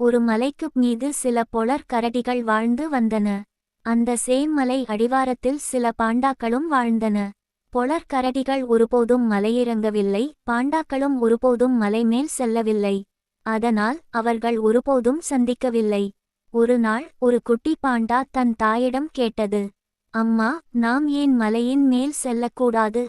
ஒரு மலைக்கு மீது சில பொலர் கரடிகள் வாழ்ந்து வந்தன. அந்த சேம் மலை அடிவாரத்தில் சில பாண்டாக்களும் வாழ்ந்தன. பொலர் கரடிகள் ஒருபோதும் மலையிறங்கவில்லை பாண்டாக்களும் ஒருபோதும் மலை மேல் செல்லவில்லை. அதனால் அவர்கள் ஒருபோதும் சந்திக்கவில்லை. ஒரு நாள் ஒரு குட்டி பாண்டா தன் தாயிடம் கேட்டது அம்மா நாம் ஏன் மலையின் மேல் செல்லக்கூடாது?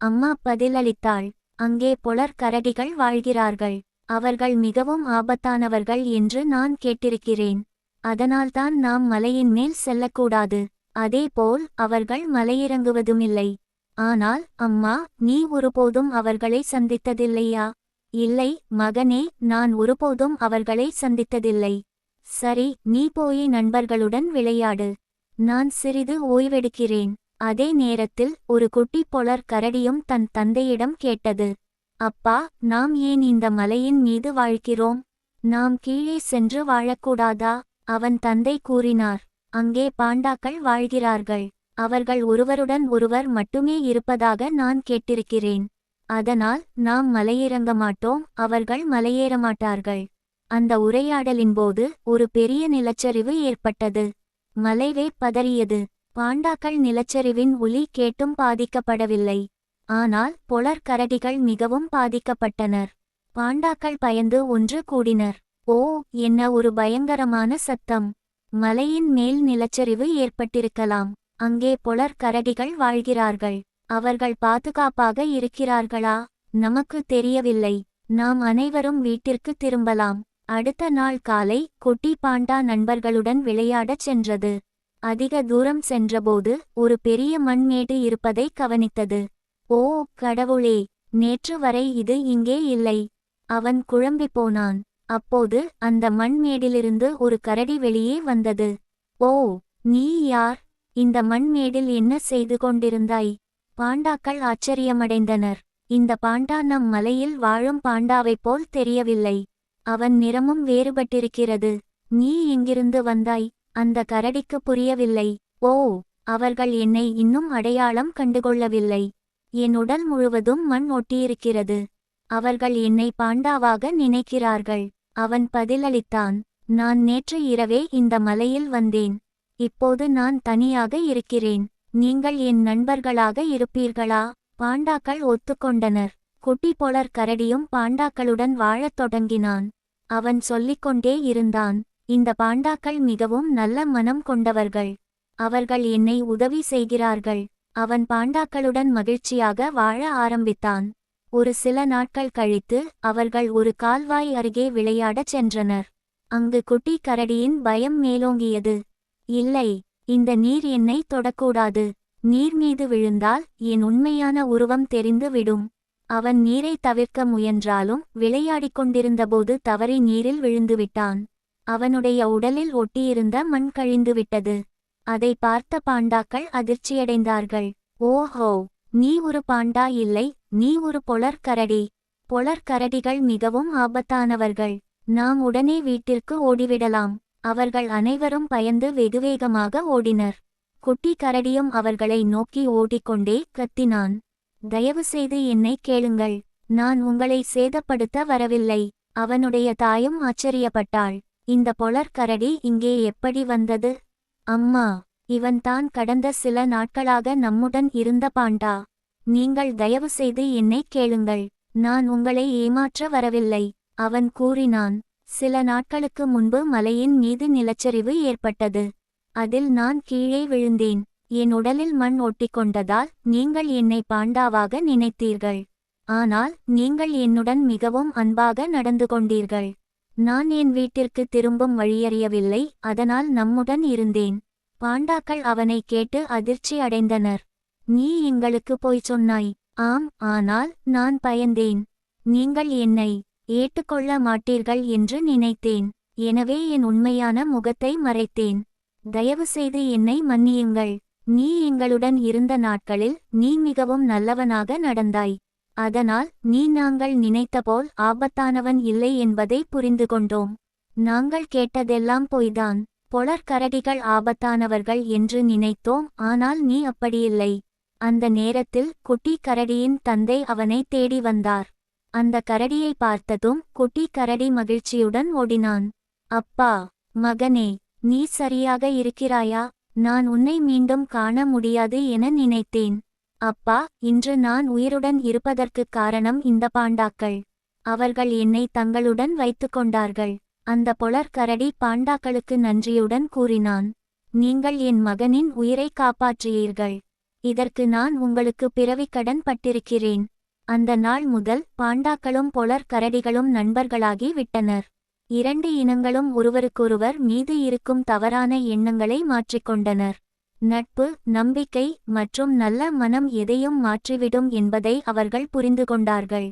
அம்மா பதிலளித்தாள் அங்கே பொலர் கரடிகள் வாழ்கிறார்கள். அவர்கள் மிகவும் ஆபத்தானவர்கள் என்று நான் கேட்டிருக்கிறேன். அதனால்தான் நாம் மலையின் மேல் செல்லக்கூடாது. அதேபோல் அவர்கள் மலையிறங்குவதுமில்லை. ஆனால் அம்மா நீ ஒருபோதும் அவர்களை சந்தித்ததில்லையா? இல்லை மகனே நான் ஒருபோதும் அவர்களை சந்தித்ததில்லை. சரி நீ போய் நண்பர்களுடன் விளையாடு. நான் சிறிது ஓய்வெடுக்கிறேன். அதே நேரத்தில் ஒரு குட்டி பொலர் கரடியும் தன் தந்தையிடம் கேட்டது. அப்பா நாம் ஏன் இந்த மலையின் மீது வாழ்கிறோம்? நாம் கீழே சென்று வாழக்கூடாதா? அவன் தந்தை கூறினார். அங்கே பாண்டாக்கள் வாழ்கிறார்கள். அவர்கள் ஒருவருடன் ஒருவர் மட்டுமே இருப்பதாக நான் கேட்டிருக்கிறேன். அதனால் நாம் மலையிறங்க மாட்டோம். அவர்கள் மலையேற மாட்டார்கள். அந்த உரையாடலின் போது ஒரு பெரிய நிலச்சரிவு ஏற்பட்டது. மலைவே பதறியது. பாண்டாக்கள் நிலச்சரிவின் ஒலி கேட்டும் பாதிக்கப்படவில்லை. ஆனால் பொலர் கரடிகள் மிகவும் பாதிக்கப்பட்டனர். பாண்டாக்கள் பயந்து ஒன்று கூடினர். ஓ என்ன ஒரு பயங்கரமான சத்தம். மலையின் மேல் நிலச்சரிவு ஏற்பட்டிருக்கலாம். அங்கே பொலர் கரடிகள் வாழ்கிறார்கள். அவர்கள் பாதுகாப்பாக இருக்கிறார்களா? நமக்கு தெரியவில்லை. நாம் அனைவரும் வீட்டிற்கு திரும்பலாம். அடுத்த நாள் காலை குட்டி பாண்டா நண்பர்களுடன் விளையாடச் சென்றது. அதிக தூரம் சென்றபோது ஒரு பெரிய மண்மேடு இருப்பதை கவனித்தது. ஓ கடவுளே நேற்று வரை இது இங்கே இல்லை. அவன் குழம்பிப் போனான். அப்போது அந்த மண்மேடிலிருந்து ஒரு கரடி வெளியே வந்தது. ஓ நீ யார்? இந்த மண்மேடில் என்ன செய்து கொண்டிருந்தாய்? பாண்டாக்கள் ஆச்சரியமடைந்தனர். இந்த பாண்டா நம் மலையில் வாழும் பாண்டாவைப் போல் தெரியவில்லை. அவன் நிறமும் வேறுபட்டிருக்கிறது. நீ எங்கிருந்து வந்தாய்? அந்த கரடிக்கு புரியவில்லை. ஓ அவர்கள் என்னை இன்னும் அடையாளம் கண்டுகொள்ளவில்லை. என் உடல் முழுவதும் மண் ஒட்டியிருக்கிறது. அவர்கள் என்னை பாண்டாவாக நினைக்கிறார்கள். அவன் பதிலளித்தான் நான் நேற்று இரவே இந்த மலையில் வந்தேன். இப்போது நான் தனியாக இருக்கிறேன். நீங்கள் என் நண்பர்களாக இருப்பீர்களா? பாண்டாக்கள் ஒத்துக்கொண்டனர். குட்டி போலர் கரடியும் பாண்டாக்களுடன் வாழத் தொடங்கினான். அவன் சொல்லிக்கொண்டே இருந்தான் இந்த பாண்டாக்கள் மிகவும் நல்ல மனம் கொண்டவர்கள். அவர்கள் என்னை உதவி செய்கிறார்கள். அவன் பாண்டாக்களுடன் மகிழ்ச்சியாக வாழ ஆரம்பித்தான். ஒரு சில நாட்கள் கழித்து அவர்கள் ஒரு கால்வாய் அருகே விளையாடச் சென்றனர். அங்கு குட்டி கரடியின் பயம் மேலோங்கியது. இல்லை இந்த நீர் என்னை தொடக்கூடாது. நீர் மீது விழுந்தால் என் உண்மையான உருவம் தெரிந்து விடும் அவன் நீரை தவிர்க்க முயன்றாலும் விளையாடிக் கொண்டிருந்தபோது தவறி நீரில் விழுந்துவிட்டான். அவனுடைய உடலில் ஒட்டியிருந்த மண் கழிந்துவிட்டது. அதை பார்த்த பாண்டாக்கள் அதிர்ச்சியடைந்தார்கள். ஓஹோ நீ ஒரு பாண்டா இல்லை நீ ஒரு பொலர் கரடி பொலர் கரடிகள் மிகவும் ஆபத்தானவர்கள். நாம் உடனே வீட்டிற்கு ஓடிவிடலாம். அவர்கள் அனைவரும் பயந்து வெகுவேகமாக ஓடினர். குட்டி கரடியும் அவர்களை நோக்கி ஓடிக்கொண்டே கத்தினான். தயவு செய்து என்னை கேளுங்கள். நான் உங்களை சேதப்படுத்த வரவில்லை. அவனுடைய தாயும் ஆச்சரியப்பட்டாள். இந்த பொலர் கரடி இங்கே எப்படி வந்தது? அம்மா இவன்தான் கடந்த சில நாட்களாக நம்முடன் இருந்த பாண்டா. நீங்கள் தயவு செய்து என்னை கேளுங்கள். நான் உங்களை ஏமாற்ற வரவில்லை. அவன் கூறினான். சில நாட்களுக்கு முன்பு மலையின் மீது நிலச்சரிவு ஏற்பட்டது. அதில் நான் கீழே விழுந்தேன். என் உடலில் மண் ஒட்டிக்கொண்டதால் நீங்கள் என்னை பாண்டாவாக நினைத்தீர்கள். ஆனால் நீங்கள் என்னுடன் மிகவும் அன்பாக நடந்து கொண்டீர்கள். நான் என் வீட்டிற்கு திரும்பும் வழியறியவில்லை அதனால் நம்முடன் இருந்தேன். பாண்டாக்கள் அவனை கேட்டு அதிர்ச்சி அடைந்தனர். நீ எங்களுக்கு போய் சொன்னாய். ஆம் ஆனால் நான் பயந்தேன். நீங்கள் என்னை ஏற்றுக்கொள்ள மாட்டீர்கள் என்று நினைத்தேன். எனவே என் உண்மையான முகத்தை மறைத்தேன். தயவு செய்து என்னை மன்னியுங்கள். நீ எங்களுடன் இருந்த நாட்களில் நீ மிகவும் நல்லவனாக நடந்தாய். அதனால் நீ நாங்கள் நினைத்தபோல் ஆபத்தானவன் இல்லை என்பதை புரிந்து கொண்டோம். நாங்கள் கேட்டதெல்லாம் பொய்தான். பொலர் கரடிகள் ஆபத்தானவர்கள் என்று நினைத்தோம் ஆனால் நீ அப்படியில்லை. அந்த நேரத்தில் குட்டி கரடியின் தந்தை அவனை தேடி வந்தார். அந்த கரடியை பார்த்ததும் குட்டி கரடி மகிழ்ச்சியுடன் ஓடினான். அப்பா மகனே நீ சரியாக இருக்கிறாயா? நான் உன்னை மீண்டும் காண முடியாது என நினைத்தேன். அப்பா இன்று நான் உயிருடன் இருப்பதற்குக் காரணம் இந்த பாண்டாக்கள். அவர்கள் என்னை தங்களுடன் வைத்துக்கொண்டார்கள் அந்த பொலர் கரடி பாண்டாக்களுக்கு நன்றியுடன் கூறினான். நீங்கள் என் மகனின் உயிரை காப்பாற்றியீர்கள் இதற்கு நான் உங்களுக்கு பிறவிக்கடன் பட்டிருக்கிறேன். அந்த நாள் முதல் பாண்டாக்களும் பொலர் கரடிகளும் நண்பர்களாகி விட்டனர். இரண்டு இனங்களும் ஒருவருக்கொருவர் மீது இருக்கும் தவறான எண்ணங்களை மாற்றிக்கொண்டனர் நட்பு நம்பிக்கை மற்றும் நல்ல மனம் எதையும் மாற்றிவிடும் என்பதை அவர்கள் புரிந்து கொண்டார்கள்